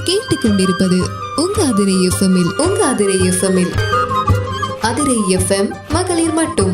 நீங்கள் கேட்டுக்கொண்டிருப்பது உங்க அதிரை எஃப்எம்மில் உங்க அதிரை எஃப்எம்மில் அதிரை எஃப்எம் மகளிர் மட்டும்.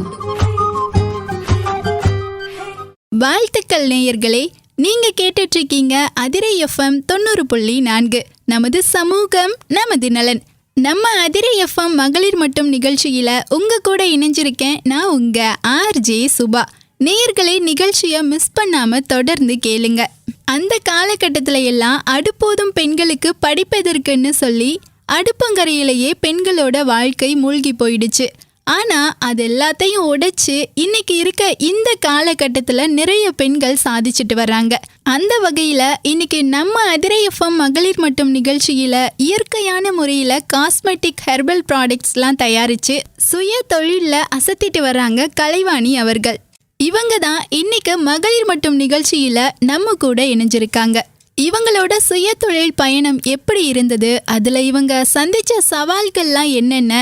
வாழ்த்துக்கள் நேயர்களே நீங்க கேட்டுட்டு இருக்கீங்க அதிரை எஃப்எம் தொண்ணூறு புள்ளி நான்கு நமது சமூகம் நமது நலன். நம்ம அதிரை எஃப்எம் மகளிர் மட்டும் நிகழ்ச்சியில உங்க கூட இணைஞ்சிருக்கேன் நான் உங்க ஆர்ஜே சுபா. நேயர்களே நிகழ்ச்சியை மிஸ் பண்ணாம தொடர்ந்து கேளுங்க. அந்த காலகட்டத்தில் எல்லாம் அடுப்போதும் பெண்களுக்கு படிப்பதற்குன்னு சொல்லி அடுப்பங்கரையிலேயே பெண்களோட வாழ்க்கை மூழ்கி போயிடுச்சு. ஆனா அது எல்லாத்தையும் உடைச்சு இன்னைக்கு இருக்க இந்த காலகட்டத்தில் நிறைய பெண்கள் சாதிச்சுட்டு வர்றாங்க. அந்த வகையில இன்னைக்கு நம்ம அதிரை எஃப்எம் மகளிர் மட்டும் நிகழ்ச்சியில இயற்கையான முறையில காஸ்மெட்டிக் ஹெர்பல் ப்ராடக்ட்ஸ்லாம் தயாரிச்சு சுய தொழிலில் அசத்திட்டு வர்றாங்க கலைவாணி அவர்கள். இவங்க தான் இன்னைக்கு மகளிர் மட்டும் நிகழ்ச்சியில நம்ம கூட இணைஞ்சிருக்காங்க. இவங்களோட சுய தொழில் பயணம் எப்படி இருந்தது? அதுல இவங்க சந்திச்ச சவால்கள்லாம் என்னென்ன?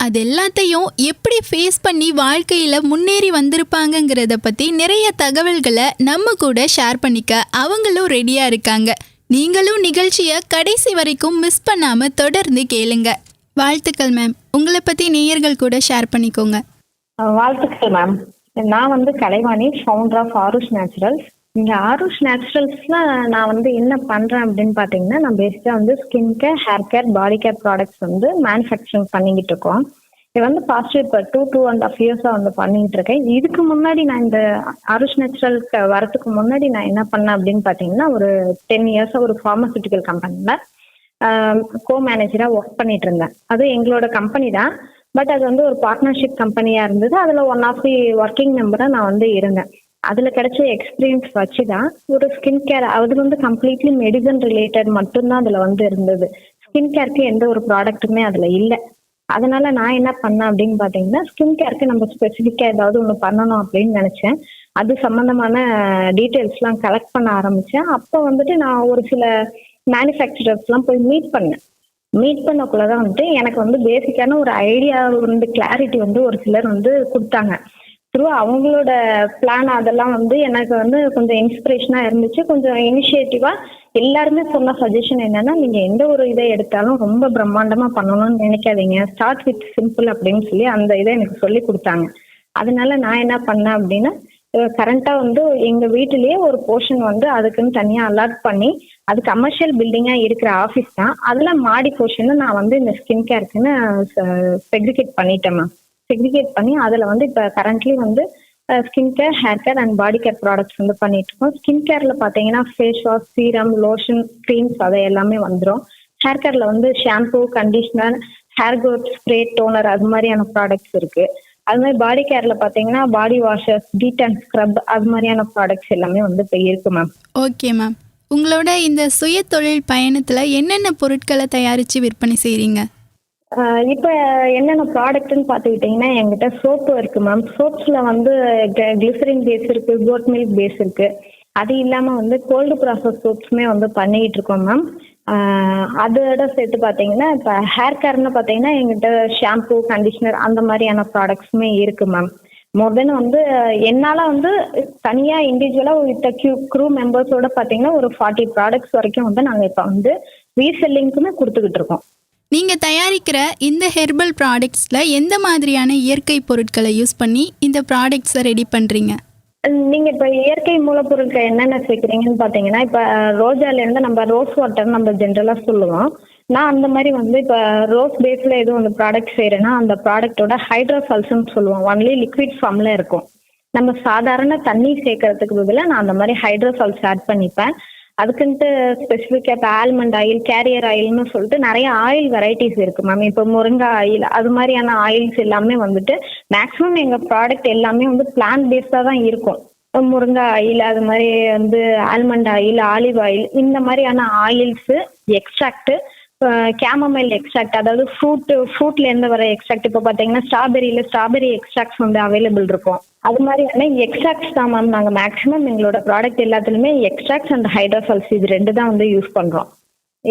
அது எல்லாத்தையும் எப்படி ஃபேஸ் பண்ணி வாழ்க்கையில் முன்னேறி வந்திருப்பாங்கங்கிறத பற்றி நிறைய தகவல்களை நம்ம கூட ஷேர் பண்ணிக்க அவங்களும் ரெடியாக இருக்காங்க. நீங்களும் நிகழ்ச்சியை கடைசி வரைக்கும் மிஸ் பண்ணாமல் தொடர்ந்து கேளுங்க. வாழ்த்துக்கள் மேம் உங்களை பற்றி நேயர்கள் கூட ஷேர் பண்ணிக்கோங்க. வாழ்த்துக்கள் மேம் நான் வந்து Kalaivani founder of Aarush Naturals. இங்க ஆருஷ் நேச்சுரல்ஸ்ல நான் வந்து என்ன பண்றேன் அப்படின்னு பாத்தீங்கன்னா நான் பேசிக்கா வந்து skin care hair care body care products வந்து மேனுஃபேக்சரிங் பண்ணிக்கிட்டு இருக்கோம். இது வந்து பாஸ்ட் இப்போ டூ டூ அண்ட் ஹாஃப் இயர்ஸா வந்து பண்ணிட்டு இருக்கேன். இதுக்கு முன்னாடி நான் இந்த ஆருஷ் நேச்சுரல்க்கு வரதுக்கு முன்னாடி நான் என்ன பண்ணேன் அப்படின்னு பாத்தீங்கன்னா ஒரு டென் இயர்ஸா ஒரு ஃபார்மசூட்டிக்கல் கம்பெனில கோ மேனேஜரா ஒர்க் பண்ணிட்டு இருந்தேன். அது எங்களோட கம்பெனி தான். பட் அது வந்து ஒரு பார்ட்னர்ஷிப் கம்பெனியா இருந்தது. அதுல ஒன் ஆஃப் தி ஒர்க்கிங் மெம்பரா நான் வந்து இருந்தேன். அதுல கிடைச்ச எக்ஸ்பீரியன்ஸ் வச்சு தான் ஒரு ஸ்கின் கேர் அது வந்து கம்ப்ளீட்லி மெடிசன் ரிலேட்டட் மட்டும்தான் அதுல வந்து இருந்தது. ஸ்கின் கேருக்கு எந்த ஒரு ப்ராடக்ட்டுமே அதுல இல்லை. அதனால நான் என்ன பண்ணேன் அப்படின்னு பாத்தீங்கன்னா ஸ்கின் கேருக்கு நம்ம ஸ்பெசிஃபிக்கா ஏதாவது ஒன்று பண்ணணும் அப்படின்னு நினைச்சேன். அது சம்பந்தமான டீட்டெயில்ஸ்லாம் கலெக்ட் பண்ண ஆரம்பிச்சேன். அப்போ வந்துட்டு நான் ஒரு சில மேனுஃபேக்சரர்ஸ்லாம் போய் மீட் பண்ணேன். மீட் பண்ணக்குள்ளதான் வந்துட்டு எனக்கு வந்து பேசிக்கான ஒரு ஐடியா வந்து கிளாரிட்டி வந்து ஒரு சிலர் வந்து கொடுத்தாங்க. த்ரூ அவங்களோட பிளான் அதெல்லாம் வந்து எனக்கு வந்து கொஞ்சம் இன்ஸ்பிரேஷனா இருந்துச்சு. கொஞ்சம் இனிஷியேட்டிவா எல்லாருமே சொன்ன சஜஷன் என்னன்னா நீங்க எந்த ஒரு இதை எடுத்தாலும் ரொம்ப பிரம்மாண்டமா பண்ணணும்னு நினைக்காதீங்க. ஸ்டார்ட் வித் சிம்பிள் அப்படின்னு சொல்லி அந்த இதை எனக்கு சொல்லி கொடுத்தாங்க. அதனால நான் என்ன பண்ணேன் அப்படின்னா கரண்டா வந்து எங்க வீட்டிலேயே ஒரு போர்ஷன் வந்து அதுக்குன்னு தனியா அலாட் பண்ணி அது கமர்ஷியல் பில்டிங்கா இருக்கிற ஆஃபீஸ் தான். அதுல மாடி போர்ஷன் நான் வந்து இந்த ஸ்கின் கேருக்குன்னு செக்ரிகேட் பண்ணிட்டேன் மேம் செக்ரிகேட் பண்ணி அதுல வந்து இப்ப கரண்ட்லி வந்து skin care hair care and body care products வந்து பண்ணிட்டு இருக்கோம். ஸ்கின் கேர்ல பாத்தீங்கன்னா face wash serum lotion creams அதை எல்லாமே வந்துடும் ஹேர் கேர்ல வந்து shampoo conditioner hair growth spray toner அது மாதிரியான ப்ராடக்ட்ஸ் இருக்கு. அது மாதிரி பாடி கேர்ல பாத்தீங்கன்னா பாடி வாஷஸ் டீட் அண்ட் ஸ்க்ரப் அது மாதிரியான ப்ராடக்ட்ஸ் எல்லாமே வந்து இப்போ இருக்கு மேம் ஓகே மேம் உங்களோட இந்த சுய தொழில் பயணத்துல என்னென்ன பொருட்களை தயாரிச்சு விற்பனை செய்றீங்க? இப்ப என்னென்ன ப்ராடக்ட்னு பாத்துக்கிட்டீங்கன்னா என்கிட்ட சோப்பு இருக்கு மேம் சோப்ஸ்ல வந்து கிளிசரின் பேஸ் இருக்கு கோட் மில்க் பேஸ் இருக்கு. அது இல்லாம வந்து கோல்டு ப்ராசஸ் சோப்ஸுமே வந்து பண்ணிக்கிட்டு இருக்கோம் மேம் அதோட சேர்த்து பாத்தீங்கன்னா இப்ப ஹேர் கேர்னு பாத்தீங்கன்னா எங்கிட்ட ஷாம்பு கண்டிஷனர் அந்த மாதிரியான ப்ராடக்ட்ஸுமே இருக்கு மேம் மோர் தென் வந்து என்னால வந்து தனியா இண்டிவிஜுவலா வித் க்யூ க்ரூ மெம்பர்ஸோட பாத்தீங்கன்னா ஒரு ஃபார்ட்டி ப்ராடக்ட்ஸ் வரைக்கும் வந்து நாங்க இப்ப வந்து ரீசெல்லிங்க்குமே கொடுத்துக்கிட்டு இருக்கோம். நீங்க தயாரிக்கிற இந்த ஹெர்பல் ப்ராடக்ட்ஸ்ல எந்த மாதிரியான இயற்கை பொருட்களை யூஸ் பண்ணி இந்த ப்ராடக்ட்ஸை ரெடி பண்றீங்க? நீங்க இப்ப இயற்கை மூலப்பொருட்கள் என்னென்ன சேர்க்குறீங்கன்னு பாத்தீங்கன்னா இப்ப ரோஜால இருந்து நம்ம ரோஸ் வாட்டர் நம்ம ஜென்ரலா சொல்லுவோம். நான் அந்த மாதிரி வந்து இப்ப ரோஸ் பேஸ்ல எதுவும் அந்த ப்ராடக்ட் செய்யறேன்னா அந்த ப்ராடக்ட்டோட ஹைட்ரோசல்ஸ்ன்னு சொல்லுவோம். ஒன்லி லிக்விட் ஃபார்ம்ல இருக்கும். நம்ம சாதாரண தண்ணி சேர்க்கறதுக்கு பதிலாக நான் அந்த மாதிரி ஹைட்ரோசால்ஸ் ஆட் பண்ணிப்பேன். அதுக்குன்ட்டு ஸ்பெசிஃபிக்காக இப்போ ஆல்மண்ட் ஆயில் கேரியர் ஆயில்னு சொல்லிட்டு நிறைய ஆயில் வெரைட்டிஸ் இருக்கு மேம் இப்போ முருங்கை ஆயில் அது மாதிரியான ஆயில்ஸ் எல்லாமே வந்துட்டு மேக்ஸிமம் எங்கள் ப்ராடக்ட் எல்லாமே வந்து பிளான் பேஸ்டாக தான் இருக்கும். முருங்கை ஆயில் அது மாதிரி வந்து ஆல்மண்ட் ஆயில் ஆலிவ் ஆயில் இந்த மாதிரியான ஆயில்ஸு எக்ஸ்ட்ராக்ட்டு கேமமைல் எக்ஸ்ட்ராக்ட் அதாவது ஃப்ரூட் ஃப்ரூட்ல இருந்து வர எக்ஸ்ட்ராக்ட் இப்போ பார்த்தீங்கன்னா ஸ்ட்ராபெரியில ஸ்ட்ராபெரி எக்ஸ்ட்ராக்ட்ஸ் வந்து அவைலபிள் இருக்கும். அது மாதிரியான எக்ஸ்ட்ராக்ட்ஸ் தான் மேம் நாங்கள் மேக்ஸிமம் எங்களோட ப்ராடக்ட் எல்லாத்துலயுமே எக்ஸ்ட்ராக்ட்ஸ் அண்ட் ஹைட்ரோசல்ஸ் இது ரெண்டு தான் வந்து யூஸ் பண்றோம்.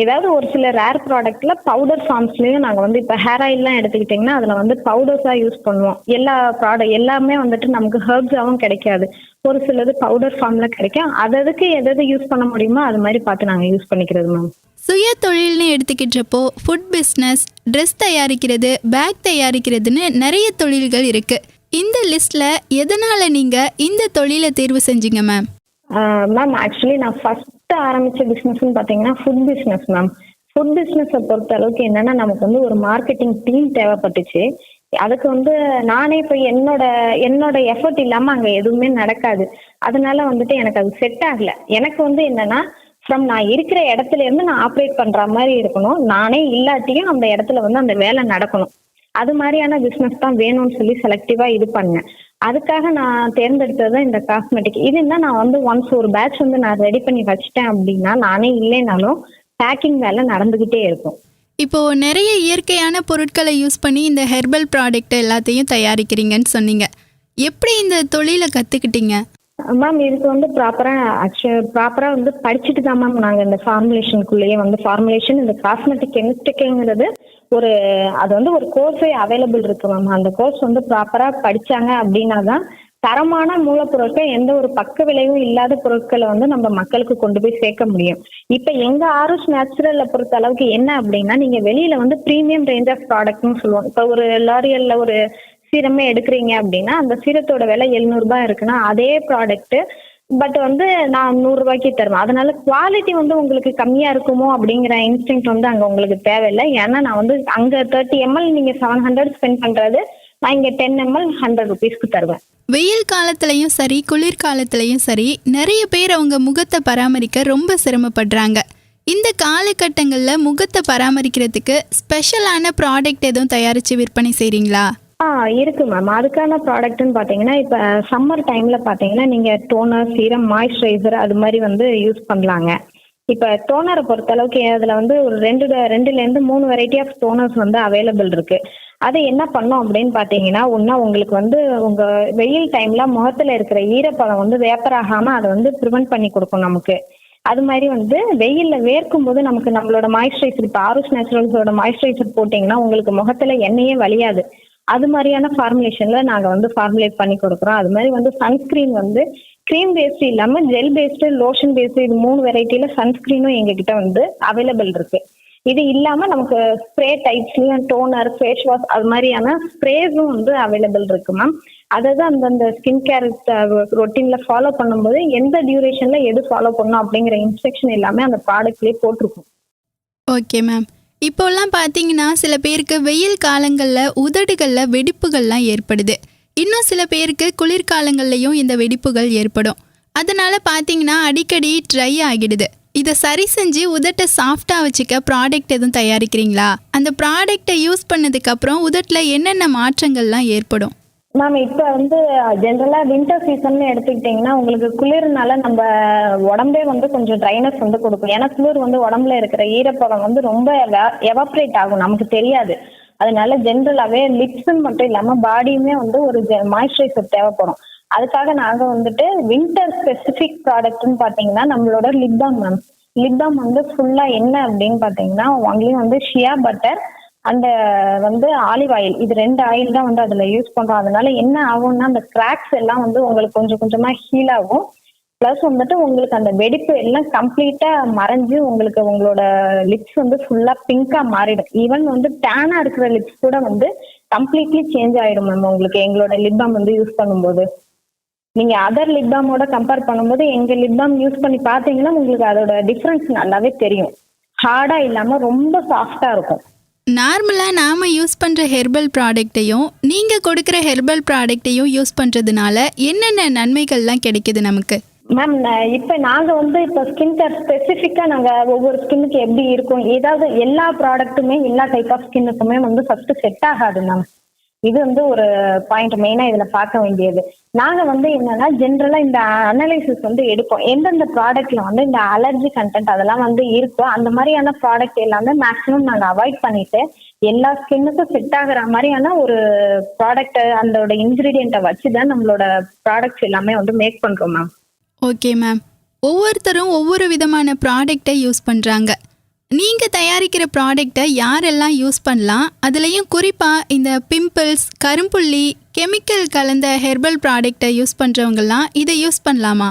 ஏதாவது ஒரு சில ரேர் ப்ராடக்ட்ல பவுடர் ஃபார்ம்ஸ்லயும் நாங்க வந்து இப்ப ஹேர் ஆயில்லாம் எடுத்துக்கிட்டீங்கன்னா அதுல வந்து பவுடர்ஸா யூஸ் பண்ணுவோம். எல்லா ப்ராடக்ட் எல்லாமே வந்துட்டு நமக்கு ஹெர்ப்ஸாவும் கிடைக்காது. ஒரு சிலது பவுடர் ஃபார்ம்ல கிடைக்கும். அது அதுக்கு எது எது யூஸ் பண்ண முடியுமோ அது மாதிரி பார்த்து நாங்க யூஸ் பண்ணிக்கிறது மேம் சுய தொழில்னு எடுத்துக்கிட்டப்போ ஃபுட் பிஸ்னஸ் ட்ரெஸ் தயாரிக்கிறது பேக் தயாரிக்கிறதுன்னு நிறைய தொழில்கள் இருக்கு. இந்த லிஸ்ட்ல எதனால நீங்க இந்த தொழிலை தேர்வு செஞ்சீங்க மேம் மேம் ஆக்சுவலி நான் ஃபர்ஸ்ட் ஆரம்பிச்ச பிஸ்னஸ்னு பாத்தீங்கன்னா ஃபுட் பிஸ்னஸ் மேம் ஃபுட் பிஸ்னஸை பொறுத்த அளவுக்கு என்னன்னா நமக்கு வந்து ஒரு மார்க்கெட்டிங் டீம் தேவைப்பட்டுச்சு. அதுக்கு வந்து நானே இப்ப என்னோட என்னோட எஃபர்ட் இல்லாம அங்க எதுவுமே நடக்காது. அதனால வந்துட்டு எனக்கு அது செட் ஆகல. எனக்கு வந்து என்னன்னா ஃப்ரம் நான் இருக்கிற இடத்துல இருந்து நான் ஆப்ரேட் பண்ற மாதிரி இருக்கணும். நானே இல்லாட்டியும் அந்த இடத்துல வந்து அந்த வேலை நடக்கணும். அது மாதிரியான பிசினஸ் தான் வேணும்னு சொல்லி செலக்டிவா இது பண்ணேன். அதுக்காக நான் தேர்ந்தெடுத்தது இந்த காஸ்மெட்டிக் இது என்ன நான் வந்து ஒன்ஸ் ஒரு பேட்ச் வந்து நான் ரெடி பண்ணி வச்சிட்டேன் அப்படின்னா நானே இல்லைனாலும் பேக்கிங் வேலை நடந்துகிட்டே இருக்கும். இப்போ நிறைய இயற்கையான பொருட்களை யூஸ் பண்ணி இந்த ஹெர்பல் ப்ராடக்ட் எல்லாத்தையும் தயாரிக்கிறீங்கன்னு சொன்னீங்க. எப்படி இந்த தொழிலை கத்துக்கிட்டீங்க? மேம் இதுக்கு வந்து ப்ராப்பரா ஆக்சுவல் ப்ராப்பரா வந்து படிச்சுட்டு தான் மேம் நாங்க இந்த ஃபார்முலேஷனுக்குள்ளேயே வந்து ஃபார்முலேஷன் இந்த காஸ்மெட்டிக் கெமிஸ்டிக்குங்கிறது ஒரு அது வந்து ஒரு கோர்ஸே அவைலபிள் இருக்கு மேம் அந்த கோர்ஸ் வந்து ப்ராப்பரா படிச்சாங்க அப்படின்னா தான் தரமான மூலப்பொருட்கள் எந்த ஒரு பக்க விளைவும் இல்லாத பொருட்களை வந்து நம்ம மக்களுக்கு கொண்டு போய் சேர்க்க முடியும். இப்ப எங்க ஆரோஸ் நேச்சுரல்ல பொறுத்த அளவுக்கு என்ன அப்படின்னா நீங்க வெளியில வந்து ப்ரீமியம் ரேஞ்ச் ஆஃப் ப்ராடக்ட்னு சொல்லுவோம். இப்ப ஒரு லாரியல்ல ஒரு சீரமே எடுக்கிறீங்க அப்படின்னா அந்த சீரத்தோட விலை எழுநூறுபா இருக்குன்னா அதே ப்ராடக்ட் பட் வந்து நான் நூறு ரூபாய்க்கு தருவேன். அதனால குவாலிட்டி வந்து உங்களுக்கு கம்மியா இருக்குமோ அப்படிங்கிற இன்ஸ்டிங் வந்து அங்க உங்களுக்கு தேவையில்லை. ஏன்னா நான் வந்து அங்க தேர்ட்டி எம்எல் நீங்க செவன் ஹண்ட்ரட் ஸ்பெண்ட் பண்றது நான் இங்க டென் எம்எல் ஹண்ட்ரட் ருபீஸ்க்கு தருவேன். வெயில் காலத்துலையும் சரி குளிர்காலத்துலேயும் சரி நிறைய பேர் அவங்க முகத்தை பராமரிக்க ரொம்ப சிரமப்படுறாங்க. இந்த காலகட்டங்களில் முகத்தை பராமரிக்கிறதுக்கு ஸ்பெஷலான ப்ராடக்ட் எதுவும் தயாரித்து விற்பனை செய்கிறீங்களா ஆ இருக்கு மேம் அதுக்கான ப்ராடக்ட்னு பார்த்தீங்கன்னா இப்போ சம்மர் டைம்ல பார்த்தீங்கன்னா நீங்க டோனர் சீரம் மாய்ஸ்சரைசர் அது மாதிரி வந்து யூஸ் பண்ணலாங்க. இப்போ டோனரை பொறுத்த அளவுக்கு அதில் வந்து ஒரு ரெண்டு ட- மூணு வெரைட்டி ஆஃப் டோனர்ஸ் வந்து அவைலபிள் இருக்கு. அது என்ன பண்ணும் அப்படின்னு பார்த்தீங்கன்னா ஒன்றா உங்களுக்கு வந்து உங்கள் வெயில் டைம்ல முகத்தில் இருக்கிற ஈரப்பதம் வந்து வேப்பராகாம அதை வந்து ப்ரிவெண்ட் பண்ணி கொடுக்கும் நமக்கு. அது மாதிரி வந்து வெயிலில் வேர்க்கும் போது நமக்கு நம்மளோட மாய்ஸ்சரைசர் இப்போ ஆரோஸ் நேச்சுரல்ஸோட மாய்ஸ்சரைசர் போட்டிங்கன்னா உங்களுக்கு முகத்தில் எண்ணெயே வழியாது அது மாதிரியான ஃபார்முலேஷன்ல நாங்க வந்து ஃபார்முலேட் பண்ணி கொடுக்குறோம். அது மாதிரி வந்து சன்ஸ்கிரீன் வந்து க்ரீம் பேஸ்ட் இல்லாம ஜெல் பேஸ்டு லோஷன் பேஸ்டு இது மூணு வெரைட்டில சன்ஸ்கிரீனும் எங்ககிட்ட வந்து அவைலபிள் இருக்கு. இது இல்லாம நமக்கு ஸ்ப்ரே டைப்ஸ்லயும் டோனர் ஃபேஸ் வாஷ் அது மாதிரியான ஸ்ப்ரேஸும் வந்து அவைலபிள் இருக்கு மேம் அதாவது அந்தந்த ஸ்கின் கேர் ரொட்டீன்ல ஃபாலோ பண்ணும்போது எந்த டியூரேஷன்ல எது ஃபாலோ பண்ணும் அப்படிங்கிற இன்ஸ்ட்ரக்ஷன் எல்லாமே அந்த ப்ராடக்ட்லயே போட்டிருக்கும். ஓகே மேம் இப்போல்லாம் பார்த்தீங்கன்னா சில பேருக்கு வெயில் காலங்களில் உதடுகளில் வெடிப்புகள்லாம் ஏற்படுது. இன்னும் சில பேருக்கு குளிர்காலங்கள்லையும் இந்த வெடிப்புகள் ஏற்படும். அதனால் பார்த்தீங்கன்னா அடிக்கடி ட்ரை ஆகிடுது. இதை சரி செஞ்சு உதட்டை சாஃப்டாக வச்சுக்க ப்ராடக்ட் எதுவும் தயாரிக்கிறீங்களா? அந்த ப்ராடக்டை யூஸ் பண்ணதுக்கப்புறம் உதட்டில் என்னென்ன மாற்றங்கள்லாம் ஏற்படும்? மேம் இப்போ வந்து ஜென்ரலாக வின்டர் சீசன் எடுத்துக்கிட்டிங்கன்னா உங்களுக்கு குளிர்னால நம்ம உடம்பே வந்து கொஞ்சம் ட்ரைனஸ் வந்து கொடுக்கும். ஏன்னா குளிர் வந்து உடம்புல இருக்கிற ஈரப்பதம் வந்து ரொம்ப எவாப்ரேட் ஆகும். நமக்கு தெரியாது. அதனால ஜென்ரலாகவே லிப்ஸுன்னு மட்டும் இல்லாமல் பாடியுமே வந்து ஒரு மாய்ஸ்சரைசர் தேவைப்படும். அதுக்காக நாங்கள் வந்துட்டு வின்டர் ஸ்பெசிஃபிக் ப்ராடக்ட்னு பார்த்தீங்கன்னா நம்மளோட lip balm ma'am lip balm வந்து ஃபுல்லாக என்ன அப்படின்னு பார்த்தீங்கன்னா ஒன்லி வந்து ஷியா பட்டர் அந்த வந்து ஆலிவ் ஆயில் இது ரெண்டு ஆயில் தான் வந்து அதுல யூஸ் பண்றோம். அதனால என்ன ஆகும்னா அந்த கிராக்ஸ் எல்லாம் வந்து உங்களுக்கு கொஞ்சம் கொஞ்சமா ஹீல் ஆகும். ப்ளஸ் வந்துட்டு உங்களுக்கு அந்த வெடிப்பு எல்லாம் கம்ப்ளீட்டா மறைஞ்சு உங்களுக்கு உங்களோட லிப்ஸ் வந்து ஃபுல்லா பிங்கா மாறிடும். ஈவன் வந்து டேனா இருக்கிற லிப்ஸ் கூட வந்து கம்ப்ளீட்லி சேஞ்ச் ஆயிடும் மேம் உங்களுக்கு எங்களோட லிப் பாம் வந்து யூஸ் பண்ணும்போது. நீங்க அதர் லிப் பாமோட கம்பேர் பண்ணும்போது எங்க லிப் பாம் யூஸ் பண்ணி பார்த்தீங்கன்னா உங்களுக்கு அதோட டிஃபரன்ஸ் நல்லாவே தெரியும். ஹார்டா இல்லாம ரொம்ப சாஃப்டா இருக்கும். நார்மலாக நாம் யூஸ் பண்ணுற ஹெர்பல் ப்ராடக்ட்டையும் நீங்கள் கொடுக்குற ஹெர்பல் ப்ராடக்ட்டையும் யூஸ் பண்ணுறதுனால என்னென்ன நன்மைகள்லாம் கிடைக்குது நமக்கு? மேம் இப்போ நாங்க வந்து இப்போ ஸ்கின் கேர் ஸ்பெசிஃபிக்காக நாங்க ஒவ்வொரு ஸ்கின்னுக்கு எப்படி இருக்கும்? ஏதாவது எல்லா ப்ராடக்ட்டுமே எல்லா டைப் ஆஃப் ஸ்கின்னுக்குமே வந்து ஃபஸ்ட்டு செட் ஆகாது மேம் இது வந்து ஒரு பாயிண்ட் மெயினா இதுல பார்க்க வேண்டியது. நாங்க வந்து என்னன்னா ஜென்ரலா இந்த அனலைசிஸ் வந்து எடுப்போம். எந்தெந்த ப்ராடக்ட்ல வந்து இந்த அலர்ஜி கண்டென்ட் அதெல்லாம் வந்து இருக்கோ அந்த மாதிரியான ப்ராடக்ட் எல்லாமே மேக்ஸிமம் நாங்க அவாய்ட் பண்ணிட்டு எல்லா ஸ்கின்னுக்கும் செட் ஆகுற மாதிரியான ஒரு ப்ராடக்ட் அதோட இன்கிரீடியண்ட்டை வச்சு தான் நம்மளோட ப்ராடக்ட்ஸ் எல்லாமே வந்து மேக் பண்றோம் மேம் ஓகே மேம் ஒவ்வொருத்தரும் ஒவ்வொரு விதமான ப்ராடக்டை யூஸ் பண்ணுறாங்க நீங்கள் தயாரிக்கிற ப்ராடக்டை யாரெல்லாம் யூஸ் பண்ணலாம்? அதுலேயும் குறிப்பாக இந்த பிம்பிள்ஸ் கரும்புள்ளி கெமிக்கல் கலந்த ஹெர்பல் ப்ராடக்ட்டை யூஸ் பண்ணுறவங்கலாம் இதை யூஸ் பண்ணலாமா?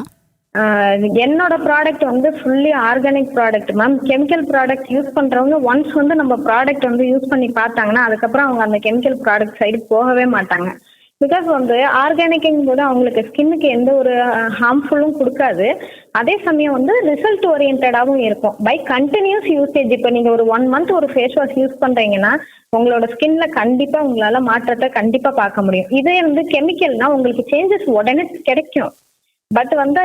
என்னோட ப்ராடக்ட் வந்து fully organic product ma'am chemical product use பண்ணுறவங்க ஒன்ஸ் வந்து நம்ம ப்ராடக்ட் வந்து யூஸ் பண்ணி பார்த்தாங்கன்னா அதுக்கப்புறம் அவங்க அந்த கெமிக்கல் ப்ராடக்ட் சைடு போகவே மாட்டாங்க. பிகாஸ் வந்து ஆர்கானிக்கிங் போது அவங்களுக்கு ஸ்கின்னுக்கு எந்த ஒரு ஹார்ம்ஃபுல்லும் கொடுக்காது. அதே சமயம் வந்து ரிசல்ட் ஓரியன்டாகவும் இருக்கும். பை கண்டினியூஸ் யூசேஜ் இப்போ நீங்கள் ஒரு ஒன் மந்த் ஒரு ஃபேஸ் வாஷ் யூஸ் பண்ணுறீங்கன்னா உங்களோட ஸ்கின்ல கண்டிப்பாக உங்களால் மாற்றத்தை கண்டிப்பாக பார்க்க முடியும். இதே வந்து கெமிக்கல்னா உங்களுக்கு சேஞ்சஸ் உடனே கிடைக்கும். பட் வந்து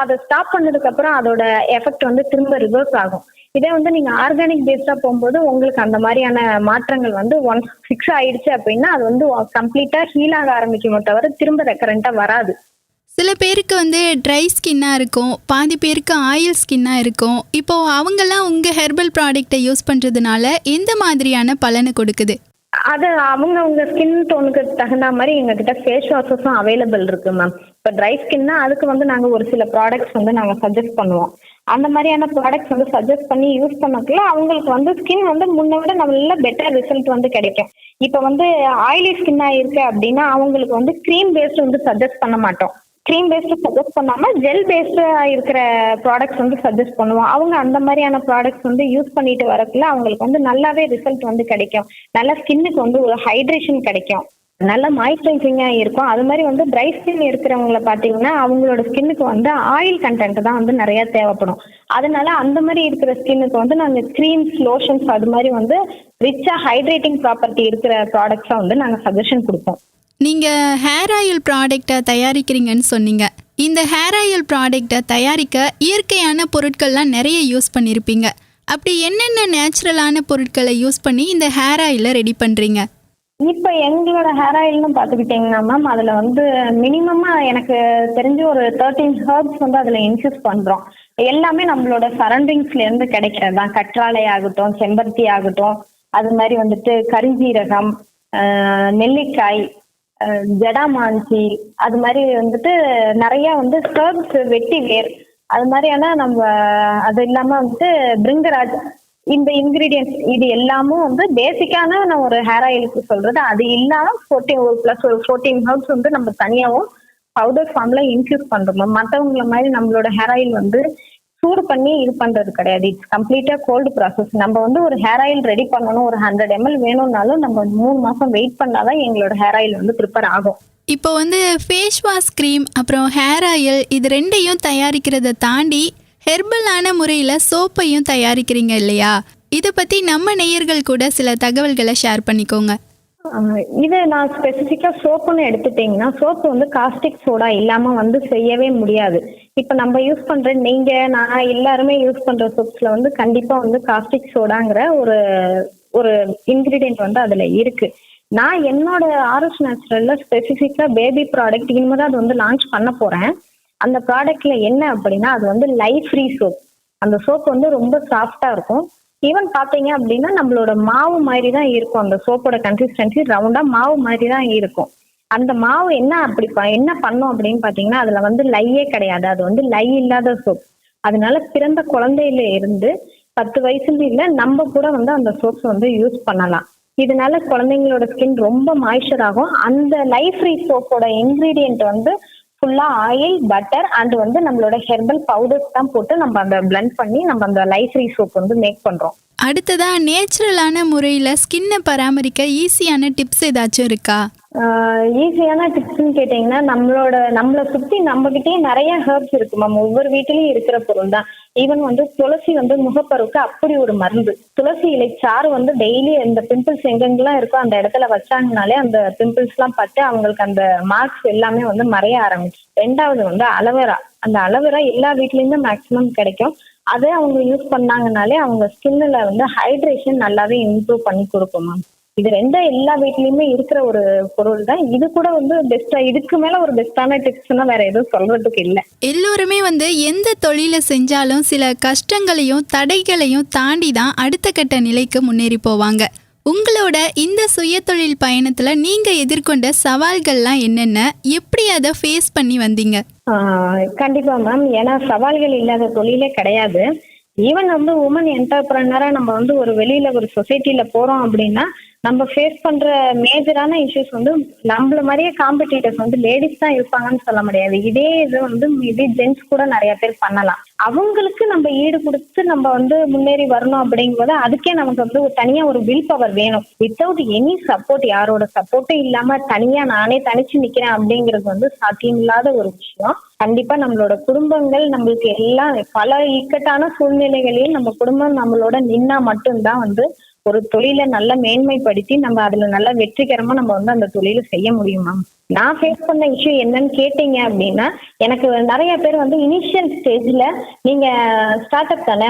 அதை ஸ்டாப் பண்ணதுக்கு அப்புறம் அதோட எஃபெக்ட் வந்து திரும்ப ரிவர்ஸ் ஆகும். இதே வந்து நீங்க ஆர்கானிக் பேஸ்டா போகும்போது உங்களுக்கு அந்த மாதிரியான மாற்றங்கள் வந்து ஒன்ஸ் ஃபிக்ஸ் ஆயிடுச்சு அப்படின்னா அது வந்து கம்ப்ளீட்டா ஹீல் ஆக ஆரம்பிக்குமோ தவிர திரும்ப ரெக்கரண்டா வராது. சில பேருக்கு வந்து ட்ரை ஸ்கின்னாக இருக்கும் பாதி பேருக்கு ஆயில் ஸ்கின்னாக இருக்கும். இப்போ அவங்கெல்லாம் உங்கள் ஹெர்பல் ப்ராடக்ட்டை யூஸ் பண்ணுறதுனால எந்த மாதிரியான பலனை கொடுக்குது? அது அவங்க உங்க ஸ்கின் டோனுக்கு தகுந்த மாதிரி எங்ககிட்ட ஃபேஸ் வாஷஸும் அவைலபிள் இருக்கு மேம் இப்போ ட்ரை ஸ்கின்னா அதுக்கு வந்து நாங்க ஒரு சில ப்ராடக்ட்ஸ் வந்து நாங்க சஜஸ்ட் பண்ணுவோம். அந்த மாதிரியான ப்ராடக்ட்ஸ் வந்து சஜஸ்ட் பண்ணி யூஸ் பண்ணக்குள்ள அவங்களுக்கு வந்து ஸ்கின் வந்து முன்ன விட நல்ல பெட்டர் ரிசல்ட் வந்து கிடைக்கும். இப்போ வந்து ஆயிலி ஸ்கின்னா இருக்கு அப்படின்னா அவங்களுக்கு வந்து க்ரீம் பேஸ்ட் வந்து சஜஸ்ட் பண்ண மாட்டோம். க்ரீம் பேஸ்டு சஜஸ்ட் பண்ணாம ஜெல் பேஸ்டு இருக்கிற ப்ராடக்ட்ஸ் வந்து சஜஸ்ட் பண்ணுவோம். அவங்க அந்த மாதிரியான ப்ராடக்ட்ஸ் வந்து யூஸ் பண்ணிட்டு வரக்குள்ள அவங்களுக்கு வந்து நல்லாவே ரிசல்ட் வந்து கிடைக்கும். நல்ல ஸ்கின்னுக்கு வந்து ஒரு ஹைட்ரேஷன் கிடைக்கும். நல்ல மாய்ஸ்சரைசிங்காக இருக்கும். அது மாதிரி வந்து ட்ரை ஸ்கின் இருக்கிறவங்கள பார்த்தீங்கன்னா அவங்களோட ஸ்கின்னுக்கு வந்து ஆயில் கண்டென்ட் தான் வந்து நிறைய தேவைப்படும். அதனால அந்த மாதிரி இருக்கிற ஸ்கின்னுக்கு வந்து நாங்கள் க்ரீம்ஸ் லோஷன்ஸ் அது மாதிரி வந்து ரிச்சாக ஹைட்ரேட்டிங் ப்ராப்பர்ட்டி இருக்கிற ப்ராடக்ட்ஸாக வந்து நாங்கள் சஜஷன் கொடுப்போம். நீங்கள் ஹேர் ஆயில் ப்ராடக்ட்டை தயாரிக்கிறீங்கன்னு சொன்னீங்க. இந்த ஹேர் ஆயில் ப்ராடக்ட்டை தயாரிக்க இயற்கையான பொருட்கள்லாம் நிறைய யூஸ் பண்ணியிருப்பீங்க அப்படி என்னென்ன நேச்சுரலான பொருட்களை யூஸ் பண்ணி இந்த ஹேர் ஆயிலை ரெடி பண்ணுறீங்க இப்போ எங்களோட ஹேர் ஆயில்னு பார்த்துக்கிட்டிங்கன்னா மேம் அதில் வந்து மினிமமாக எனக்கு தெரிஞ்சு ஒரு தேர்ட்டீன் ஹர்ப்ஸ் வந்து அதில் இன்ஃபியூஸ் பண்ணுறோம் எல்லாமே நம்மளோட சரௌண்டிங்ஸ்லேருந்து கிடைக்கிறது தான். கற்றாழை ஆகட்டும் செம்பருத்தி ஆகட்டும் அது மாதிரி வந்துட்டு கரிஞ்சீரகம் ஆஹ் நெல்லிக்காய் ஆஹ் ஜடாமாஞ்சி அது மாதிரி வந்துட்டு நிறைய வந்து ஹர்ப்ஸ் வெட்டி வேர். அது மாதிரியான நம்ம அது இல்லாமல் வந்துட்டு பிரிங்கராஜ் இந்த இன்கிரீடியன்ஸ் இது எல்லாமும் வந்து பேசிக்கான நான் ஒரு ஹேர் ஆயிலுக்கு சொல்றது. அது இல்லாம ஃபோர்டீன் ஒரு ப்ளஸ் ஒரு ஃபோர்டீன் ஹவுஸ் வந்து நம்ம தனியாகவும் பவுடர் ஃபார்ம்ல இன்ஃபியூஸ் பண்றோம் மற்றவங்கள மாதிரி நம்மளோட ஹேர் ஆயில் வந்து சூடு பண்ணி இது பண்றது கிடையாது. இட்ஸ் கம்ப்ளீட்டா கோல்டு ப்ராசஸ் நம்ம வந்து ஒரு ஹேர் ஆயில் ரெடி பண்ணணும். ஒரு ஹண்ட்ரட் எம்எல் வேணும்னாலும் நம்ம மூணு மாசம் வெயிட் பண்ணாதான் எங்களோட ஹேர் ஆயில் வந்து ப்ரிப்பேர் ஆகும். இப்போ வந்து ஃபேஸ் வாஷ் க்ரீம் அப்புறம் ஹேர் ஆயில் இது ரெண்டையும் தயாரிக்கிறத தாண்டி ஹெர்பலான முறையில் சோப்பையும் தயாரிக்கிறீங்க இல்லையா? இதை பற்றி நம்ம நேயர்கள் கூட சில தகவல்களை ஷேர் பண்ணிக்கோங்க. இதை இது நான் ஸ்பெசிஃபிக்கா சோப்புன்னு எடுத்துட்டீங்கன்னா சோப்பு வந்து காஸ்டிக் சோடா இல்லாம வந்து செய்யவே முடியாது. இப்போ நம்ம யூஸ் பண்ற நீங்கள் நான் எல்லாருமே யூஸ் பண்ற சோப்ஸ்ல வந்து கண்டிப்பாக வந்து காஸ்டிக் சோடாங்கிற ஒரு ஒரு இன்கிரீடியன்ட் வந்து அதில் இருக்கு. நான் என்னோட ஆர்எஸ் நேச்சுரலில் ஸ்பெசிஃபிக்காக பேபி ப்ராடக்ட் இனிமேல் தான் அது வந்து லான்ச் பண்ண போகிறேன் அந்த ப்ராடக்ட்ல என்ன அப்படின்னா அது வந்து லைஃப் ஃப்ரீ சோப் அந்த சோப் வந்து ரொம்ப சாஃப்டா இருக்கும். ஈவன் பாத்தீங்க அப்படின்னா நம்மளோட மாவு மாதிரி தான் இருக்கும். அந்த சோப்போட கன்சிஸ்டன்சி ரவுண்டா மாவு மாதிரி தான் இருக்கும். அந்த மாவு என்ன அப்படி ப- என்ன பண்ணும் அப்படின்னு பாத்தீங்கன்னா அதுல வந்து லையே கிடையாது. அது வந்து லை இல்லாத சோப் அதனால பிறந்த குழந்தையில இருந்து பத்து வயசுல இல்ல நம்ம கூட வந்து அந்த சோப்ஸ் வந்து யூஸ் பண்ணலாம். இதனால குழந்தைங்களோட ஸ்கின் ரொம்ப மாய்ச்சர் ஆகும். அந்த லைஃப் ஃப்ரீ சோப்போட இன்கிரீடியன்ட் வந்து ஃபுல்லா ஆயில் பட்டர் அண்ட் வந்து நம்மளோட ஹெர்பல் பவுடர்ஸ் தான் போட்டு நம்ம அந்த பிளண்ட் பண்ணி நம்ம அந்த லைஃப் சோப் வந்து மேக் பண்றோம். அடுத்ததா நேச்சுரலான முறையில் ஸ்கின்னை பராமரிக்க ஈஸியான டிப்ஸ் ஏதாச்சும் இருக்கா? ஈஸியான டிப்ஸ்னு கேட்டிங்கன்னா நம்மளோட நம்மளை சுற்றி நம்மகிட்டயே நிறைய ஹெர்ப்ஸ் இருக்கு மேம். ஒவ்வொரு வீட்லயும் இருக்கிற பொருள் தான். ஈவன் வந்து துளசி வந்து முகப்பருவுக்கு அப்படி ஒரு மருந்து. துளசி இலை சாறு வந்து டெய்லி இந்த பிம்பிள்ஸ் எங்கெங்கெல்லாம் இருக்கோ அந்த இடத்துல வச்சாங்கனாலே அந்த பிம்பிள்ஸ்லாம் பட்டு அவங்களுக்கு அந்த மார்க்ஸ் எல்லாமே வந்து மறைய ஆரம்பிச்சு ரெண்டாவது வந்து அலோவேரா. அந்த அலோவேரா எல்லா வீட்லயுமே மேக்ஸிமம் கிடைக்கும். அதை அவங்க யூஸ் பண்ணாங்கனாலே அவங்க ஸ்கின்ல வந்து ஹைட்ரேஷன் நல்லாவே இம்ப்ரூவ் பண்ணி கொடுக்கும் மேம் இது ரெண்டும் எல்லா வீட்லயுமே இருக்கிற ஒரு பொருள் தான் இது கூட வந்து பெஸ்டா இதுக்கு மேல ஒரு பெஸ்டான டிப்ஸ்னா வேற எதுவும் சொல்றதுக்கு இல்ல. எல்லோருமே வந்து எந்த தொழிலை செஞ்சாலும் சில கஷ்டங்களையும் தடைகளையும் தாண்டி தான் அடுத்த கட்ட நிலைக்கு முன்னேறி போவாங்க. உங்களோட இந்த சுயதொழில் பயணத்துல நீங்க எதிர்கொண்ட சவால்கள்லாம் என்னென்ன? எப்படி அதை ஃபேஸ் பண்ணி வந்தீங்க? ஆஹ் கண்டிப்பா மேம் ஏன்னா சவால்கள் இல்லாத தொழிலே கிடையாது. ஈவன் வந்து உமன் என்டர்பிரனரா நம்ம வந்து ஒரு வெளியில ஒரு சொசைட்டில போறோம் அப்படின்னா நம்ம ஃபேஸ் பண்ற மேஜரான இஷ்யூஸ் வந்து நம்மள மாதிரியே காம்படிட்டர்ஸ் வந்து லேடிஸ் தான் இருப்பாங்கன்னு சொல்ல முடியாது. இதே இது வந்து மேபி ஜென்ஸ் கூட நிறைய பேர் பண்ணலாம். அவங்களுக்கு நம்ம ஈடு கொடுத்து நம்ம வந்து முன்னேறி வரணும் அப்படிங்கும்போது அதுக்கே நமக்கு வந்து ஒரு தனியா ஒரு வில் பவர் வேணும். வித்தவுட் எனி சப்போர்ட் யாரோட சப்போர்ட்டும் இல்லாம தனியா நானே தனிச்சு நிக்கிறேன் அப்படிங்கிறது வந்து சாத்தியமில்லாத ஒரு விஷயம். கண்டிப்பா நம்மளோட குடும்பங்கள் நம்மளுக்கு எல்லாம் பல இக்கட்டான சூழ்நிலைகளையும் நம்ம குடும்பம் நம்மளோட நின்னா மட்டும்தான் வந்து ஒரு தொழிலை நல்லா மேன்மைப்படுத்தி நம்ம அதுல நல்லா வெற்றிகரமா நம்ம வந்து அந்த தொழிலை செய்ய முடியும் மேம் நான் ஃபேஸ் பண்ண இஷ்யூ என்னன்னு கேட்டீங்க அப்படின்னா எனக்கு நிறைய பேர் வந்து இனிஷியல் ஸ்டேஜ்ல நீங்க ஸ்டார்ட் அப் தானே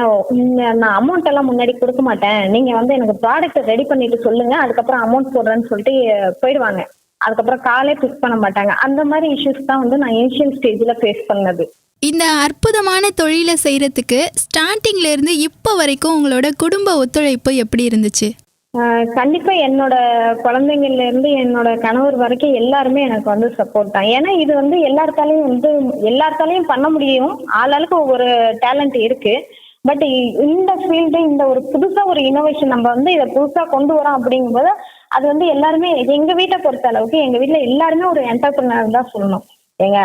நான் அமௌண்ட் எல்லாம் முன்னாடி கொடுக்க மாட்டேன். நீங்க வந்து எனக்கு ப்ராடக்ட் ரெடி பண்ணிட்டு சொல்லுங்க அதுக்கப்புறம் அமௌண்ட் போடுறேன்னு சொல்லிட்டு போயிடுவாங்க. அதுக்கப்புறம் காலே பிக் பண்ண மாட்டாங்க. அந்த மாதிரி இஷ்யூஸ் தான் வந்து நான் இனிஷியல் ஸ்டேஜ்ல ஃபேஸ் பண்ணது. இந்த அற்புதமான தொழிலை செய்யறதுக்கு ஸ்டார்டிங்ல இருந்து இப்போ வரைக்கும் உங்களோட குடும்ப ஒத்துழைப்பு எப்படி இருந்துச்சு? கண்டிப்பா என்னோட குழந்தைங்கள்ல இருந்து என்னோட கணவர் வரைக்கும் எல்லாருமே எனக்கு வந்து சப்போர்ட் தான். ஏன்னா இது வந்து எல்லாத்தாலையும் வந்து எல்லாத்தாலையும் பண்ண முடியும். ஆளாளுக்கு ஒவ்வொரு டேலண்ட் இருக்கு. பட் இந்த ஃபீல்டு இந்த ஒரு புதுசா ஒரு இனோவேஷன் நம்ம வந்து இதை புதுசா கொண்டு வரோம் அப்படிங்கும்போது அது வந்து எல்லாருமே எங்க வீட்டை பொறுத்த அளவுக்கு எங்க வீட்டுல எல்லாருமே ஒரு என்டர்பிரினர் தான் சொல்லணும். எங்க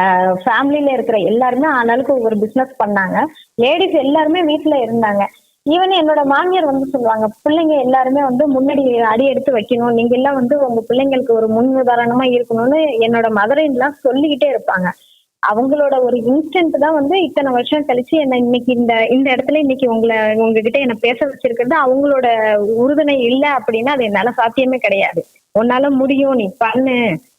ஃபேமிலியில இருக்கிற எல்லாருமே ஆனாலுக்கு ஒவ்வொரு பிசினஸ் பண்ணாங்க. லேடிஸ் எல்லாருமே வீட்டுல இருந்தாங்க. ஈவன் என்னோட மாமியார் வந்து சொல்லுவாங்க பிள்ளைங்க எல்லாருமே வந்து முன்னாடி அடி எடுத்து வைக்கணும். நீங்க எல்லாம் வந்து உங்க பிள்ளைங்களுக்கு ஒரு முன் உதாரணமா இருக்கணும்னு என்னோட மதுரைன்லாம் சொல்லிக்கிட்டே இருப்பாங்க. அவங்களோட ஒரு இன்ஸ்டன்ட் தான் வந்து இத்தனை வருஷம் கழிச்சு என்ன இன்னைக்கு இந்த இந்த இடத்துல இன்னைக்கு உங்களை உங்ககிட்ட என்ன பேச வச்சிருக்கிறது அவங்களோட உறுதுணை இல்லை அப்படின்னா அது என்னால சாத்தியமே கிடையாது. உன்னால முடியும் நீ பண்ணு.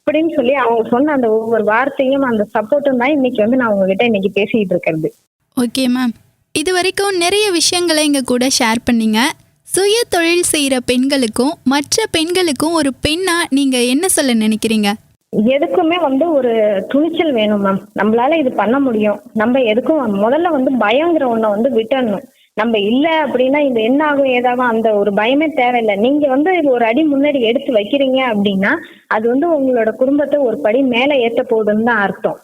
அப்படின்னு சொல்லி அவங்க சொன்ன அந்த ஒவ்வொரு வார்த்தையும் அந்த சப்போர்ட்டும் தான் இன்னைக்கு வந்து நான் உங்ககிட்ட இன்னைக்கு பேசிட்டு இருக்கிறது. ஓகே மேம் இது வரைக்கும் நிறைய விஷயங்களை எங்கள் கூட ஷேர் பண்ணீங்க. சுய தொழில் செய்கிற பெண்களுக்கும் மற்ற பெண்களுக்கும் ஒரு பெண்ணாக நீங்கள் என்ன சொல்ல நினைக்கிறீங்க? எதுக்குமே வந்து ஒரு துணிச்சல் வேணும் மேம் நம்மளால இது பண்ண முடியும். நம்ம எதுக்கும் முதல்ல வந்து பயங்கிற ஒண்ண வந்து விட்டுடணும் நம்ம இல்ல அப்படின்னா இது என்ன ஆகும் ஏதாகும் அந்த ஒரு பயமே தேவையில்லை. நீங்க வந்து இது ஒரு அடி முன்னாடி எடுத்து வைக்கிறீங்க அப்படின்னா அது வந்து உங்களோட குடும்பத்தை ஒரு படி மேல ஏத்த போகுதுன்னு தான் அர்த்தம்.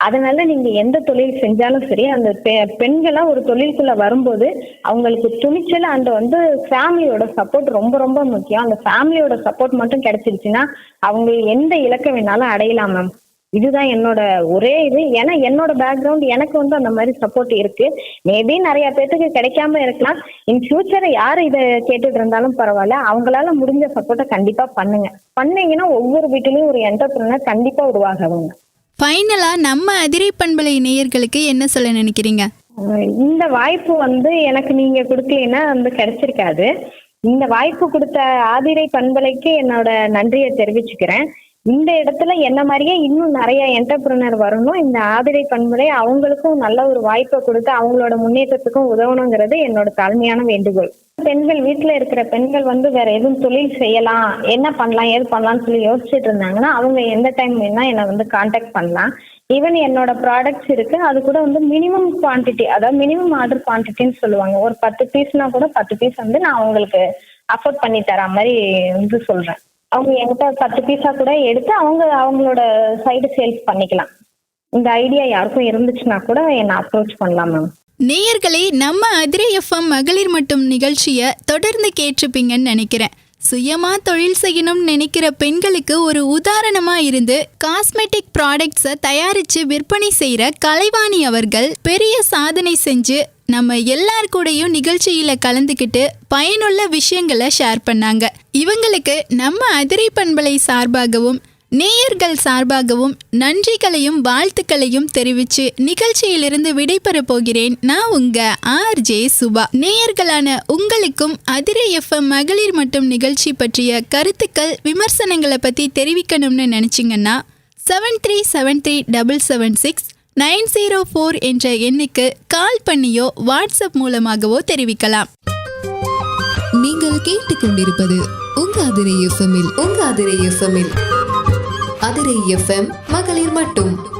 அதனால நீங்க எந்த தொழில் செஞ்சாலும் சரி அந்த பெ- பெண்களா ஒரு தொழிலுக்குள்ள வரும்போது அவங்களுக்கு துணிச்சல் அந்த வந்து ஃபேமிலியோட சப்போர்ட் ரொம்ப ரொம்ப முக்கியம். அந்த ஃபேமிலியோட சப்போர்ட் மட்டும் கிடைச்சிருச்சுன்னா அவங்க எந்த இலக்கை வேணாலும் அடையலாம் மேம் இதுதான் என்னோட ஒரே இது. ஏன்னா என்னோட பேக்ரவுண்ட் எனக்கு வந்து அந்த மாதிரி சப்போர்ட் இருக்கு. மேபி நிறைய பேர்த்துக்கு கிடைக்காம இருக்கலாம். இன் ஃபியூச்சர் யார் இதை கேட்டுட்டு இருந்தாலும் பரவாயில்ல. அவங்களால முடிஞ்ச சப்போர்ட்டை கண்டிப்பா பண்ணுங்க. பண்ணீங்கன்னா ஒவ்வொரு வீட்டிலையும் ஒரு என்டர்பிரினர் கண்டிப்பா உருவாகுவாங்க ஃபைனலாக நம்ம அதிரை பண்பலை நேயர்களுக்கு என்ன சொல்ல நினைக்கிறீங்க? இந்த வாய்ப்பு வந்து எனக்கு நீங்க கொடுக்கலைன்னா வந்து கிடைச்சிருக்காது. இந்த வாய்ப்பு கொடுத்த ஆதிரை பண்பலைக்கு என்னோட நன்றியை தெரிவிச்சுக்கிறேன். இந்த இடத்துல என்ன மாதிரியே இன்னும் நிறைய என்டர்பிரினர் வரணும். இந்த ஆதிரை பண்பலை அவங்களுக்கும் நல்ல ஒரு வாய்ப்பை கொடுத்து அவங்களோட முன்னேற்றத்துக்கும் உதவணுங்கிறது என்னோட தாழ்மையான வேண்டுகோள். பெண்கள் வீட்டுல இருக்கிற பெண்கள் வந்து வேற எதுவும் தொழில் செய்யலாம் என்ன பண்ணலாம் ஏது பண்ணலாம்னு சொல்லி யோசிச்சுட்டு இருந்தாங்கன்னா அவங்க எந்த டைம் வேணா என்னை வந்து காண்டாக்ட் பண்ணலாம். ஈவன் என்னோட ப்ராடக்ட்ஸ் இருக்கு அது கூட வந்து மினிமம் குவான்டிட்டி அதாவது மினிமம் ஆர்டர் குவான்டிட்டின்னு சொல்லுவாங்க. ஒரு பத்து பீஸ்னா கூட பத்து பீஸ் வந்து நான் அவங்களுக்கு அஃபோர்ட் பண்ணி தர மாதிரி வந்து சொல்றேன். அவங்க என்கிட்ட பத்து பீஸா கூட எடுத்து அவங்க அவங்களோட சைடு சேல்ஸ் பண்ணிக்கலாம். இந்த ஐடியா யாருக்கும் இருந்துச்சுன்னா கூட என்னை அப்ரோச் பண்ணலாம் மேம் நேயர்களே நம்ம அதிரை எஃப்எம் மகளிர் மட்டும் நிகழ்ச்சியை தொடர்ந்து கேட்டிருப்பீங்கன்னு நினைக்கிறேன். சுயமா தொழில் செய்யணும்னு நினைக்கிற பெண்களுக்கு ஒரு உதாரணமா இருந்து காஸ்மெட்டிக் ப்ராடக்ட்ஸை தயாரிச்சு விற்பனை செய்யற கலைவாணி அவர்கள் பெரிய சாதனை செஞ்சு நம்ம எல்லார் கூடயும் நிகழ்ச்சியில கலந்துக்கிட்டு பயனுள்ள விஷயங்களை ஷேர் பண்ணாங்க. இவங்களுக்கு நம்ம அதிரை பண்பலை சார்பாகவும் நேயர்கள் சார்பாகவும் நன்றிகளையும் வாழ்த்துக்களையும் தெரிவித்து நிகழ்ச்சியிலிருந்து விடைபெற போகிறேன். நான் உங்க ஆர் ஜே சுபா. நேயர்களான உங்களுக்கும் அதிரை எஃப்எம் மகளிர் மட்டும் நிகழ்ச்சி பற்றிய கருத்துக்கள் விமர்சனங்களை பற்றி தெரிவிக்கணும்னு நினச்சிங்கன்னா seven three seven three double seven six nine zero four என்ற எண்ணுக்கு கால் பண்ணியோ வாட்ஸ்அப் மூலமாகவோ தெரிவிக்கலாம். நீங்கள் கேட்டுக்கொண்டிருப்பது உங்க அதிரை எஃப்எம்இல் உங்க அதிரை எஃப்எம்மில் அதிரை எஃப்எம் மகளிர் மட்டும்.